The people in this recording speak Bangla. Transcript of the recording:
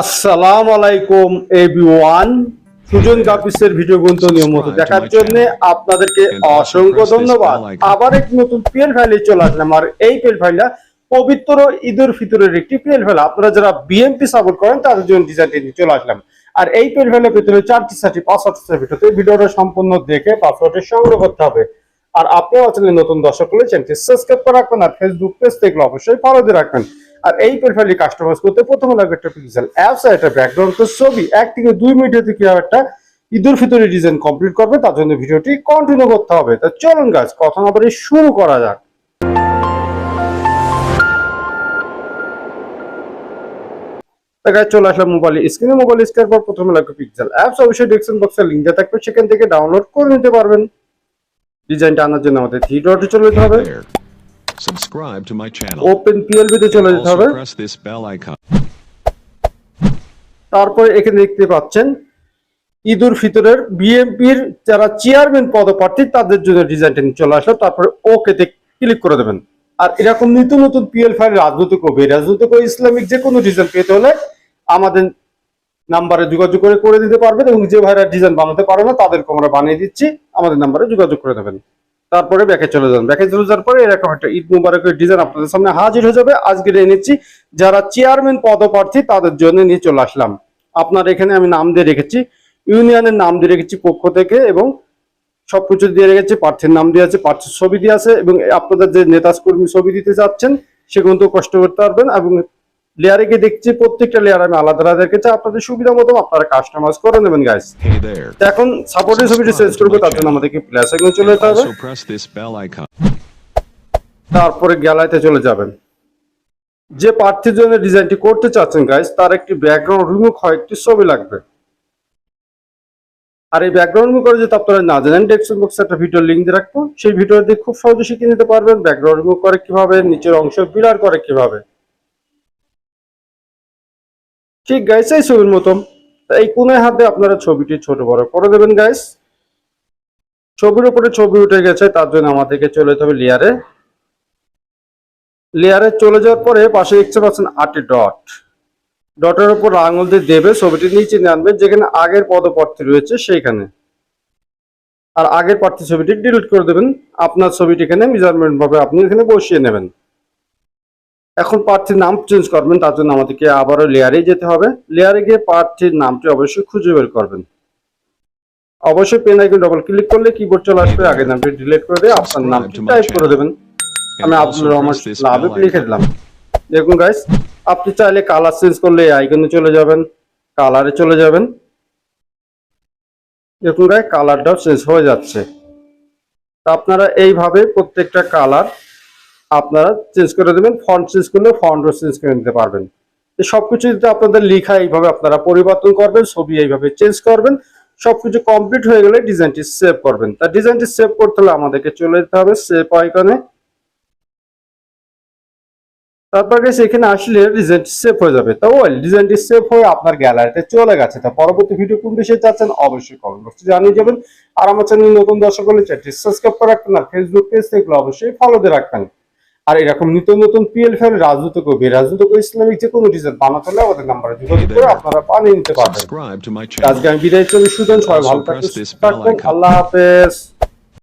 আসসালামু আলাইকুম এভরিওয়ান সুজন কাপিসের ভিডিও গুলো নিয়মিত দেখার জন্য আপনাদেরকে অসংখ্য ধন্যবাদ। আবার এক নতুন পিএল ফাইলে চলে আসলাম। আর এই পিএল ফাইলটা পবিত্র ঈদুল ফিতরের একটি পিএল ফাইল আপনারা যারা বিএমপি সাপোর্ট করেন, তাদের জন্য ডিজাইনটি নিয়ে চলে আসলাম। আর এই পিএল ফাইলের ভিতরে চারটি চারটি পাসওয়ার্ড ভিডিওতে ভিডিওটা সম্পূর্ণ দেখে পাসওয়ার্ডে সংগ্রহ করতে হবে। আর আপনিও চ্যানেলে নতুন দর্শক হলে চ্যানেলটি সাবস্ক্রাইব করে রাখবেন। আর ফেসবুক পেজ থেকে অবশ্যই ফলো দিয়ে রাখবেন। আর এই প্রোফাইলটি কাস্টমাইজ করতে প্রথমে লাগবে একটা পিক্সেল অ্যাপস আর একটা ব্যাকগ্রাউন্ড তো ছবি এক থেকে দুই মিনিটে কীভাবে একটা ঈদুল ফিতরের ডিজাইন কমপ্লিট করবে, তার জন্য ভিডিওটি কন্টিনিউ করতে হবে। তা চলুন গাছ কথা না বলে শুরু করা যাক। তা চলে আসলাম মোবাইল স্ক্রিনে মোবাইল স্ক্রিনের পর প্রথমে লাগবে পিক্সেল অ্যাপস অবশ্যই ডিসক্রিপশন বক্সে লিঙ্ক দেওয়া থাকবে, সেখান থেকে ডাউনলোড করে নিতে পারবেন। ডিজাইনটা আনার জন্য আমাদের থ্রি ডটে চলে যেতে হবে. Subscribe to my channel. Open PLB তে চলে যেতে হবে। press this bell icon. তারপরে এখানে দেখতে পাচ্ছেন ঈদুল ফিতরের বিএনপির যারা চেয়ারম্যান পদপ্রার্থী তাদের জন্য ডিজাইনটা নিয়ে চলে আসলো তারপরে ওকে তে ক্লিক করে দেবেন। আর এরকম নতুন নতুন পিএল ফাইল রাজনৈতিক ও বেরাজনৈতিক ও ইসলামিক যে কোনো ডিজাইন পেতে হলে আমাদের নাম্বারে যোগাযোগ করে করে দিতে পারবেন এবং যে ভাইরা ডিজাইন বানাতে পারে না তাদেরকে আমরা বানিয়ে দিচ্ছি। আমাদের নাম্বারে যোগাযোগ করে দেবেন। তারপরে ব্যাকে চলে যান। ব্যাকে চলে যাওয়ার পরে এরকম একটা ঈদ মুবারকের ডিজাইন আপনাদের সামনে হাজির হয়ে যাবে। আজকে এনেছি যারা চেয়ারম্যান পদপ্রার্থী, তাদের জন্য নিয়ে চলে আসলাম। আপনার এখানে আমি নাম দিয়ে রেখেছি ইউনিয়নের নাম দিয়ে রেখেছি পক্ষ থেকে এবং সবকিছু দিয়ে রেখেছি, প্রার্থীর নাম দিয়ে আছে, প্রার্থীর ছবি দিয়ে আছে এবং আপনাদের যে নেতা কর্মী ছবি দিতে যাচ্ছেন সেগুলো কষ্ট করতে পারবেন এবং লেয়ারে গিয়ে দেখছি প্রত্যেকটা লেয়ার আমি আলাদা আলাদা রেখেছি আপনাদের সুবিধা মতো আপনারা কাস্টমাইজ করে নেবেন গাইস এখন সাপোর্টের ছবিটি চেঞ্জ করব তার জন্য আমাদেরকে প্লাস এখানে চলে যেতে হবে. তারপরে গ্যালারিতে চলে যাবেন। যে প্রার্থীর জন্য ডিজাইনটি করতে চাচ্ছেন গাইস তার একটি ব্যাকগ্রাউন্ড রিমুভ হয় একটি ছবি লাগবে। আর এই ব্যাকগ্রাউন্ড রিমুভ করে যদি আপনারা না জানেন ডেসক্রিপশন বক্সে একটা ভিডিও লিঙ্ক দিয়ে রাখব। সেই ভিডিও দিয়ে খুব সহজে শিখে নিতে পারবেন। ব্যাকগ্রাউন্ড রিমুভ করে কীভাবে নিচের অংশ বিলার করে কীভাবে। ঠিক গাইস এই ছবির মতো এই কোনায় হাতে আপনারা ছবিটি ছোট বড় করে দেবেন গাইস ছবির উপরে ছবি উঠে গেছে, তার জন্য আমাদেরকে চলে যেতে হবে লেয়ারে লেয়ারে চলে যাওয়ার পরে পাশে দেখতে পাচ্ছেন আটটি ডট ডটের উপর আঙুল দিয়ে দেবে, ছবিটি নিচে আনবে যেখানে আগের পদপ্রার্থী রয়েছে সেইখানে। আর আগের প্রার্থী ছবিটি ডিলিট করে দেবেন। আপনার ছবিটি এখানে মেজারমেন্ট ভাবে আপনি এখানে বসিয়ে নেবেন। এখন প্রার্থীর নাম চেঞ্জ করবেন তার জন্য আমাদেরকে আবারও লেয়ারে যেতে হবে। লেয়ারে গিয়ে প্রার্থীর নামটি অবশ্যই খুঁজে বের করবেন। অবশ্যই পেন আইকন ডবল ক্লিক করলে কিবোর্ড চলে আসবে আগে নামটি ডিলিট করে দিয়ে আপনার নামটি টাইপ করে দেবেন। আমি আব্দুল রহমান লাভে লিখে দিলাম। দেখুন গাইস আপনি চাইলে কালার চেঞ্জ করলে আইকনে চলে যাবেন কালারে চলে যাবেন। দেখুন গাই কালারটাও চেঞ্জ হয়ে যাচ্ছে। তা আপনারা এইভাবে প্রত্যেকটা কালার আপনারা চেঞ্জ করে দেবেন ফন্ট চেঞ্জ করলে ফন্টও চেঞ্জ করে নিতে পারবেন। সবকিছু যদি আপনাদের লেখা এইভাবে আপনারা পরিবর্তন করবেন, ছবি এইভাবে চেঞ্জ করবেন, সবকিছু কমপ্লিট হয়ে গেলে ডিজাইনটি সেভ করবেন। তা ডিজাইনটি সেভ করতে হলে আমাদেরকে চলে যেতে হবে সেভ আইকনে তারপর গেছে এখানে আসলে ডিজাইনটি সেভ হয়ে যাবে। তা ওয়েল ডিজাইনটি সেভ হয়ে আপনার গ্যালারিতে চলে গেছে। তা পরবর্তী ভিডিও কোন বিষয়ে চাচ্ছেন অবশ্যই কমেন্ট বক্সে জানিয়ে যাবেন। আর আমার চ্যানেল নতুন দর্শক হলে চ্যানেলটি সাবস্ক্রাইব করে রাখবেন আর ফেসবুক পেজ থেকে অবশ্যই ফলো দিয়ে রাখবেন। আর এরকম নিত্য নতুন পিএল ফাইল রাজনৈতিক ও বেরাজনৈতিক ইসলামিক যে কোনো ডিজাইন বানাতে হলে আমাদের নাম্বারে যোগাযোগ করে আপনারা বানিয়ে নিতে পারবেন। আজকে আমি বিদায় চলে সুজন সবাই ভালো থাকবেন. আল্লাহ হাফেজ।